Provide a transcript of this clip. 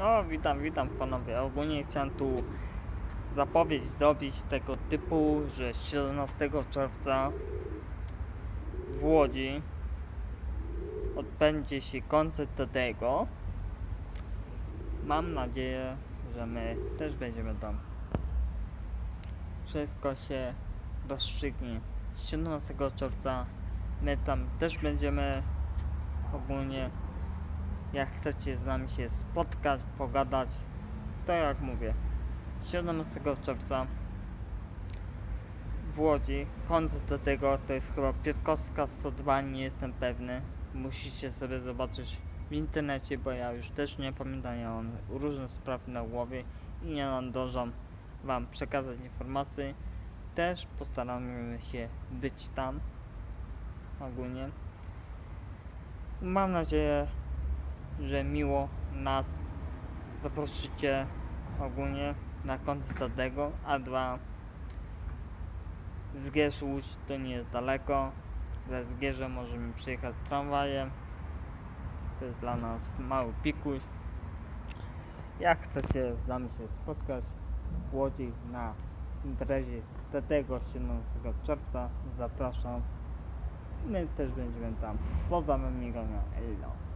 No, witam, witam panowie. Ogólnie chciałem tu zapowiedź zrobić tego typu, że 17 czerwca w Łodzi odbędzie się koncert Tadego. Mam nadzieję, że my też będziemy tam. Wszystko się rozstrzygnie 17 czerwca. My tam też będziemy ogólnie jak chcecie z nami się spotkać, pogadać, to jak mówię, 17 czerwca w Łodzi, koncert do tego to jest chyba Piotrkowska 102, nie jestem pewny, musicie sobie zobaczyć w internecie, bo ja już też nie pamiętam, ja mam różne sprawy na głowie i nie nadążam wam przekazać informacji, też postaramy się być tam ogólnie. Mam nadzieję, że miło nas zaprosicie ogólnie na koncert Tadego, a dwa Zgierz Łódź to nie jest daleko. Ze Zgierza możemy przyjechać tramwajem. To jest dla nas mały pikuś. Jak chcecie z nami się spotkać w Łodzi na imprezie Tadego 17 czerwca, zapraszam. My też będziemy tam. Pozdrawiam Migania Elo.